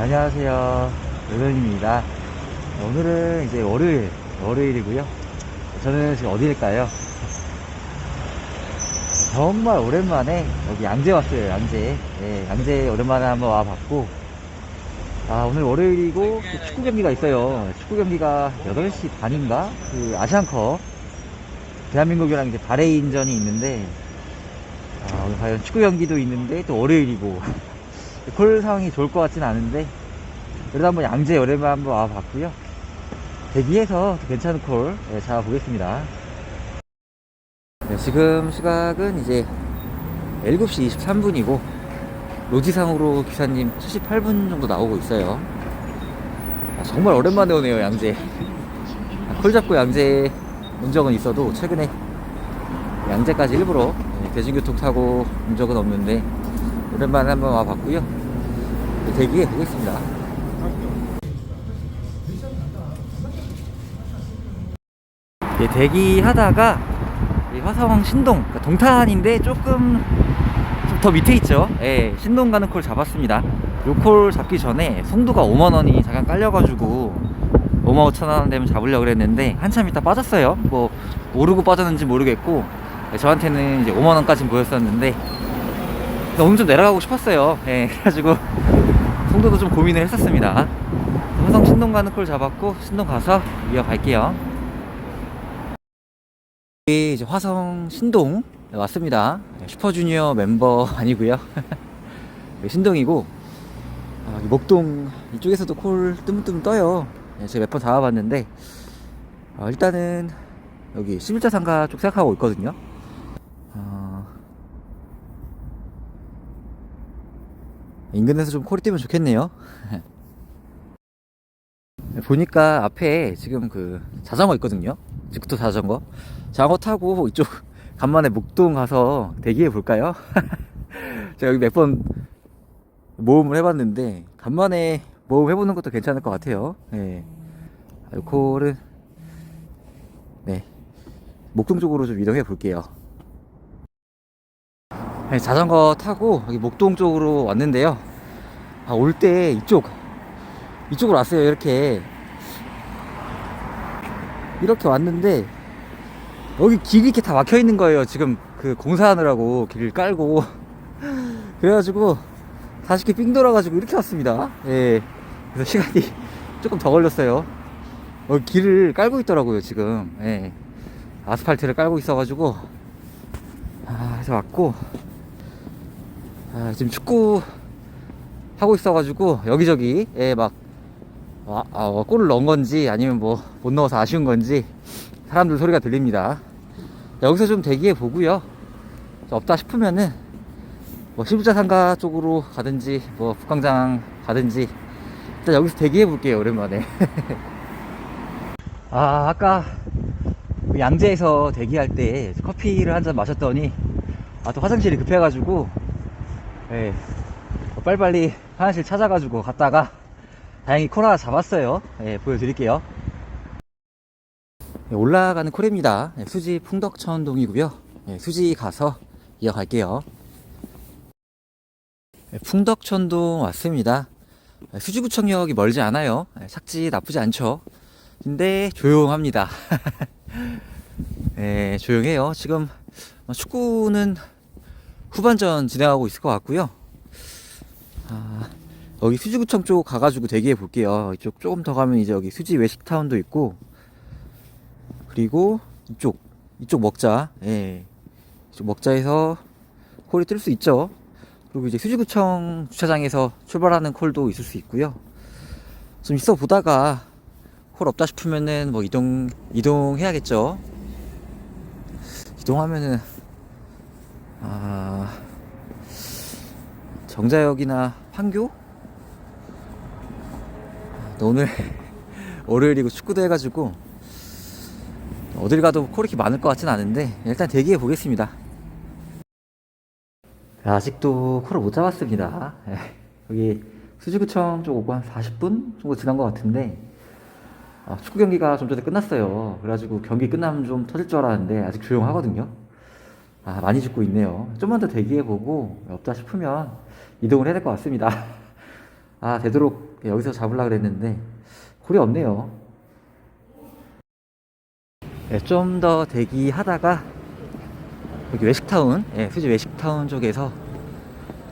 안녕하세요. 요런입니다. 오늘은 이제 월요일, 월요일이고요. 저는 지금 어디일까요? 정말 오랜만에 여기 양재 왔어요, 양재. 예, 양재 오랜만에 한번 와봤고. 아, 오늘 월요일이고 또 축구 경기가 있어요. 축구 경기가 8시 반인가? 그 아시안컵. 대한민국이랑 이제 바레인전이 있는데, 아, 오늘 과연 축구 경기도 있는데 또 월요일이고. 콜 상황이 좋을 것 같진 않은데, 그래도 한번 양재 오랜만에 한번 와봤고요. 대기해서 또 괜찮은 콜 예, 잡아보겠습니다. 네, 지금 시각은 이제 7시 23분이고 로지상으로 기사님 78분 정도 나오고 있어요. 아, 정말 오랜만에 오네요, 양재. 아, 콜 잡고 양재 온 적은 있어도 최근에 양재까지 일부러 네, 대중교통 타고 온 적은 없는데 오랜만에 한번 와봤고요. 네, 대기해 보겠습니다. 예, 대기하다가 이 화성 신동 그러니까 동탄인데 조금 좀더 밑에 있죠. 예, 신동 가는 콜 잡았습니다. 요 콜 잡기 전에 송두가 5만 원이 잠깐 깔려가지고 5만 5천 원 되면 잡으려고 그랬는데 한참 있다 빠졌어요. 뭐 모르고 빠졌는지 모르겠고 예, 저한테는 이제 5만 원까지 보였었는데 너무 좀 내려가고 싶었어요. 예, 그래가지고 송도도 좀 고민을 했었습니다. 화성 신동 가는 콜 잡았고 신동 가서 이어갈게요. 예, 이제 화성 신동 왔습니다. 슈퍼주니어 멤버 아니고요. 네, 신동이고 아, 이 목동 이쪽에서도 콜 뜨문뜨문 떠요. 예, 제가 몇 번 잡아봤는데 어, 일단은 여기 11자 상가 쪽 생각하고 있거든요. 인근에서 좀 콜이 뜨면 좋겠네요. 보니까 앞에 지금 그 자전거 있거든요. 직도 자전거. 자전거 타고 이쪽 간만에 목동 가서 대기해 볼까요? 제가 여기 몇 번 모험을 해봤는데 간만에 모험 해보는 것도 괜찮을 것 같아요. 네. 알코올은 네 목동 쪽으로 좀 이동해 볼게요. 네, 자전거 타고 여기 목동 쪽으로 왔는데요. 아, 올 때 이쪽 이쪽으로 왔어요. 이렇게 이렇게 왔는데 여기 길이 이렇게 다 막혀 있는 거예요. 지금 그 공사하느라고 길을 깔고 그래가지고 40개 삥 돌아가지고 이렇게 왔습니다. 예. 그래서 시간이 조금 더 걸렸어요. 어, 길을 깔고 있더라고요, 지금. 예. 아스팔트를 깔고 있어가지고. 아, 그래서 왔고. 아, 지금 축구 하고 있어가지고, 여기저기, 예, 막, 아, 아, 골을 넣은 건지, 아니면 뭐, 못 넣어서 아쉬운 건지, 사람들 소리가 들립니다. 여기서 좀 대기해 보고요. 없다 싶으면은, 뭐 실부자 상가 쪽으로 가든지 뭐 북광장 가든지 일단 여기서 대기해 볼게요 오랜만에 아 아까 그 양재에서 대기할 때 커피를 한 잔 마셨더니 아 또 화장실이 급해가지고 예 어, 빨리빨리 화장실 찾아가지고 갔다가 다행히 콜 하나 잡았어요 예 보여드릴게요 예, 올라가는 콜입니다 예, 수지 풍덕천동이고요 예, 수지 가서 이어갈게요 네, 풍덕천동 왔습니다. 네, 수지구청역이 멀지 않아요. 네, 착지 나쁘지 않죠. 근데 조용합니다. 네, 조용해요. 지금 뭐 축구는 후반전 진행하고 있을 것 같고요. 아, 여기 수지구청 쪽 가가지고 대기해 볼게요. 이쪽 조금 더 가면 이제 여기 수지 외식타운도 있고, 그리고 이쪽 이쪽 먹자. 예, 이쪽 먹자에서 콜이 뜰 수 있죠. 그리고 이제 수지구청 주차장에서 출발하는 콜도 있을 수 있고요. 좀 있어 보다가 콜 없다 싶으면은 뭐 이동 이동해야겠죠. 이동하면은 아 정자역이나 판교? 아, 오늘 월요일이고 축구도 해가지고 어딜 가도 이렇게 많을 것 같진 않은데 일단 대기해 보겠습니다. 아직도 콜을 못 잡았습니다. 예, 여기 수지구청 쪽 오고 한 40분 정도 지난 것 같은데 아, 축구 경기가 좀 전에 끝났어요. 그래가지고 경기 끝나면 좀 터질 줄 알았는데 아직 조용하거든요. 아 많이 죽고 있네요. 좀만 더 대기해 보고 없다 싶으면 이동을 해야 될 것 같습니다. 아, 되도록 여기서 잡으려고 그랬는데, 콜이 없네요. 네, 좀 더 대기하다가, 여기 외식타운, 예, 수지 외식타운 쪽에서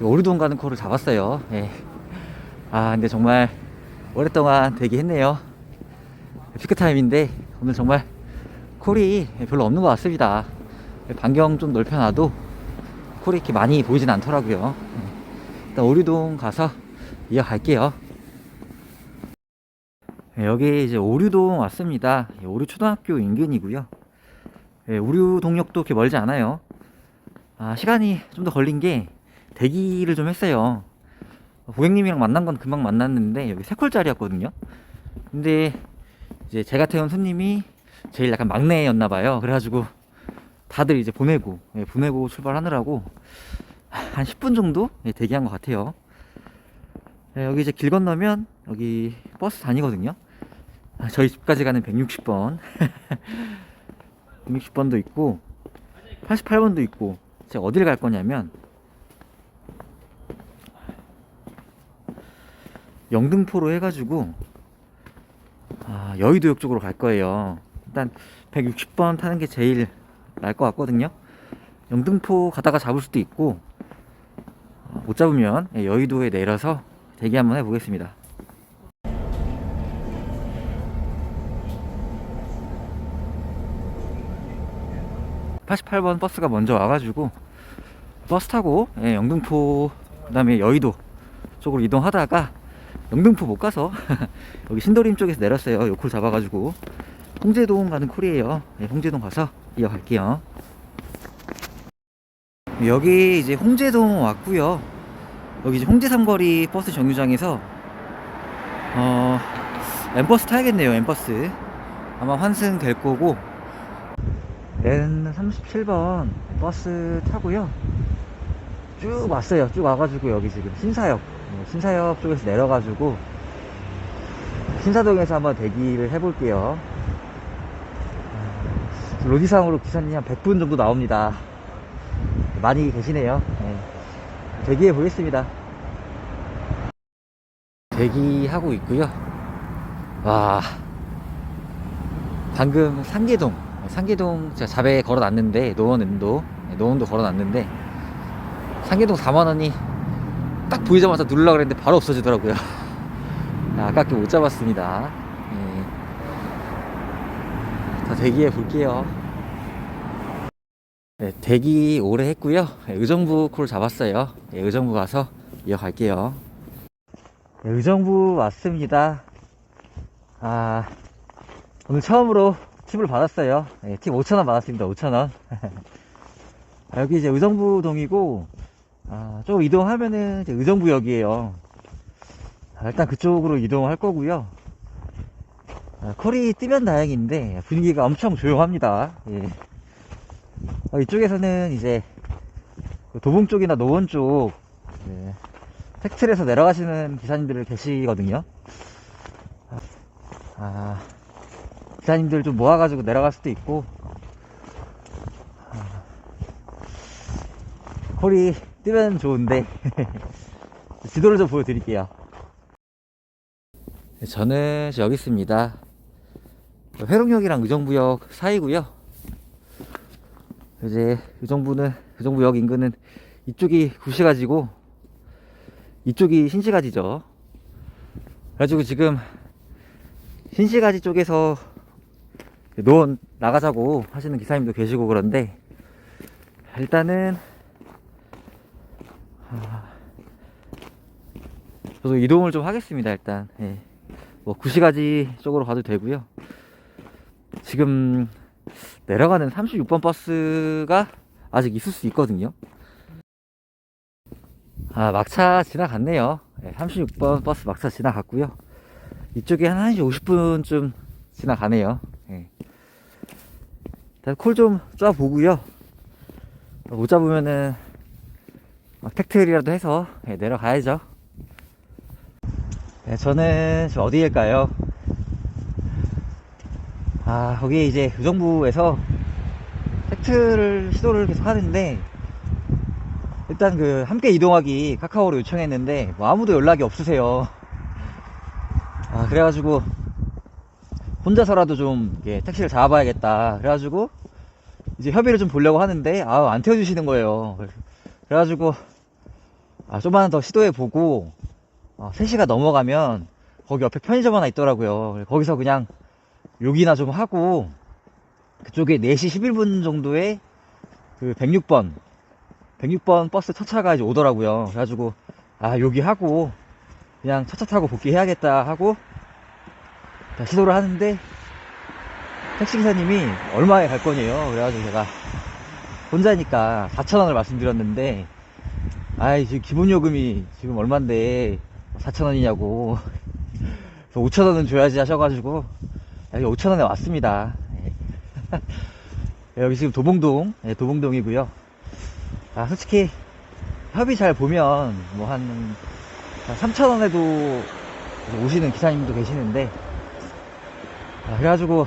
오르동 가는 콜을 잡았어요. 예. 아, 근데 정말 오랫동안 대기했네요. 피크타임인데, 오늘 정말 콜이 별로 없는 것 같습니다. 반경 좀 넓혀놔도 콜이 이렇게 많이 보이진 않더라고요. 예. 일단 오류동 가서 이어갈게요. 예, 여기 이제 오류동 왔습니다. 예, 오류 초등학교 인근이고요. 예, 오류 동역도 그렇게 멀지 않아요. 아, 시간이 좀 더 걸린 게 대기를 좀 했어요. 고객님이랑 만난 건 금방 만났는데 여기 세 콜짜리였거든요. 근데 이제 제가 태운 손님이 제일 약간 막내였나 봐요. 그래가지고 다들 이제 보내고 예, 보내고 출발하느라고 한 10분 정도 예, 대기한 것 같아요. 예, 여기 이제 길 건너면 여기 버스 다니거든요. 아, 저희 집까지 가는 160번, 160번도 있고 88번도 있고 제가 어딜 갈 거냐면 영등포로 해가지고 아, 여의도역 쪽으로 갈 거예요. 일단 160번 타는 게 제일 나을 것 같거든요. 영등포 가다가 잡을 수도 있고 어, 못 잡으면 예, 여의도에 내려서 대기 한번 해보겠습니다. (88번) 버스가 먼저 와가지고 버스 타고 예, 영등포 그다음에 여의도 쪽으로 이동하다가 영등포 못 가서 여기 신도림 쪽에서 내렸어요. 요콜 잡아가지고 홍제동 가는 콜이에요. 네, 홍제동 가서 이어갈게요. 여기 이제 홍제동 왔고요. 여기 이제 홍제 삼거리 버스 정류장에서 어 엠버스 타야겠네요. 엠버스 아마 환승 될 거고 N37번 버스 타고요. 쭉 왔어요. 쭉 와가지고 여기 지금 신사역 네, 신사역 쪽에서 내려가지고 신사동에서 한번 대기를 해볼게요. 아, 로디상으로 기사님 한 100분 정도 나옵니다. 많이 계시네요. 네. 대기해 보겠습니다. 대기하고 있고요. 와, 방금 상계동, 상계동 제가 자배에 걸어놨는데 노원은도 네, 노원도 걸어놨는데 상계동 4만 원이 딱 보이자마자 누르려고 그랬는데 바로 없어지더라고요. 아, 아깝게 못 잡았습니다. 대기해 볼게요. 네, 대기 오래 했고요. 네, 의정부 콜 잡았어요. 네, 의정부 가서 이어갈게요. 네, 의정부 왔습니다. 아, 오늘 처음으로 팁을 받았어요. 네, 팁 5,000원 받았습니다. 5,000원. 아, 여기 이제 의정부 동이고, 아, 조금 이동하면은 의정부역이에요. 아, 일단 그쪽으로 이동할 거고요. 아, 콜이 뜨면 다행인데 분위기가 엄청 조용합니다. 예. 어, 이쪽에서는 이제 그 도봉 쪽이나 노원 쪽 예, 팩트에서 내려가시는 기사님들 계시거든요. 아, 기사님들 좀 모아가지고 내려갈 수도 있고 아, 콜이 뜨면 좋은데 지도를 좀 보여드릴게요. 네, 저는 여기 있습니다. 회룡역이랑 의정부역 사이고요. 이제 의정부는 의정부역 인근은 이쪽이 구시가지고 이쪽이 신시가지죠. 그래가지고 지금 신시가지 쪽에서 노원 나가자고 하시는 기사님도 계시고 그런데 일단은 아, 저도 이동을 좀 하겠습니다 일단 예. 뭐 구시가지 쪽으로 가도 되고요 지금 내려가는 36번 버스가 아직 있을 수 있거든요. 아 막차 지나갔네요. 예, 36번 버스 막차 지나갔고요. 이쪽에 한 1시 50분쯤 지나가네요. 예. 일단 콜좀 쏴보고요. 못 잡으면은 팩트리라도 해서 예, 내려가야죠. 네, 저는 어디일까요? 아, 거기 이제 의정부에서 팩트를 시도를 계속 하는데, 일단 그 함께 이동하기 카카오로 요청했는데, 뭐 아무도 연락이 없으세요. 아, 그래가지고, 혼자서라도 좀, 택시를 잡아봐야겠다. 그래가지고, 이제 협의를 좀 보려고 하는데, 아, 안 태워주시는 거예요. 그래가지고, 아, 좀만 더 시도해보고, 어, 3시가 넘어가면, 거기 옆에 편의점 하나 있더라고요. 거기서 그냥, 욕이나 좀 하고, 그쪽에 4시 11분 정도에, 그 106번, 106번 버스 첫 차가 이제 오더라고요. 그래가지고, 아, 여기 하고, 그냥 첫차 타고 복귀해야겠다 하고, 자, 시도를 하는데, 택시기사님이 얼마에 갈 거냐요. 그래가지고 제가 혼자니까 4,000원을 말씀드렸는데, 아이, 지금 기본 요금이 지금 얼만데 4,000원이냐고. 5,000원은 줘야지 하셔가지고, 여기 5,000원에 왔습니다. 예. 여기 지금 도봉동, 예, 도봉동이고요. 아, 솔직히, 협의 잘 보면, 뭐, 한, 3,000원에도 오시는 기사님도 계시는데, 아, 그래가지고,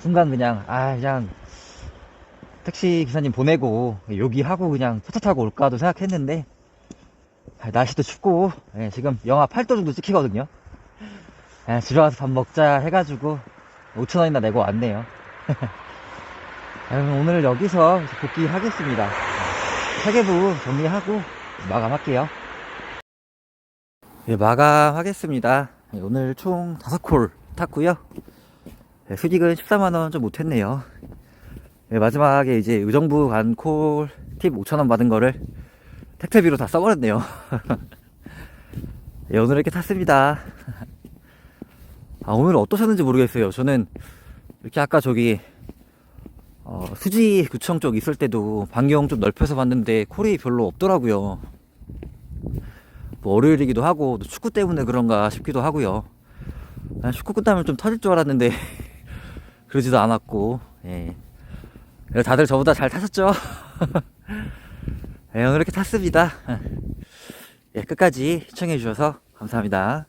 순간 그냥, 아, 그냥, 택시 기사님 보내고, 여기 하고 그냥 차차 타고 올까도 생각했는데, 아, 날씨도 춥고, 예, 지금 영하 8도 정도 찍히거든요. 예, 집에 가서 밥 먹자 해가지고, 5,000원이나 내고 왔네요. 오늘 여기서 복귀하겠습니다. 세계부 정리하고 마감할게요. 예, 마감하겠습니다. 예, 오늘 총 5콜 탔고요. 예, 수익은 14만원 좀 못했네요. 예, 마지막에 이제 의정부 간 콜 팁 5천원 받은 거를 택배비로 다 써버렸네요. 예, 오늘 이렇게 탔습니다. 아, 오늘 어떠셨는지 모르겠어요. 저는 이렇게 아까 저기 어, 수지 구청 쪽 있을 때도 반경 좀 넓혀서 봤는데 콜이 별로 없더라고요. 뭐 월요일이기도 하고 또 축구 때문에 그런가 싶기도 하고요. 난 축구 끝나면 좀 터질 줄 알았는데 그러지도 않았고 예. 다들 저보다 잘 타셨죠? 예, 오늘 이렇게 탔습니다. 예, 끝까지 시청해 주셔서 감사합니다.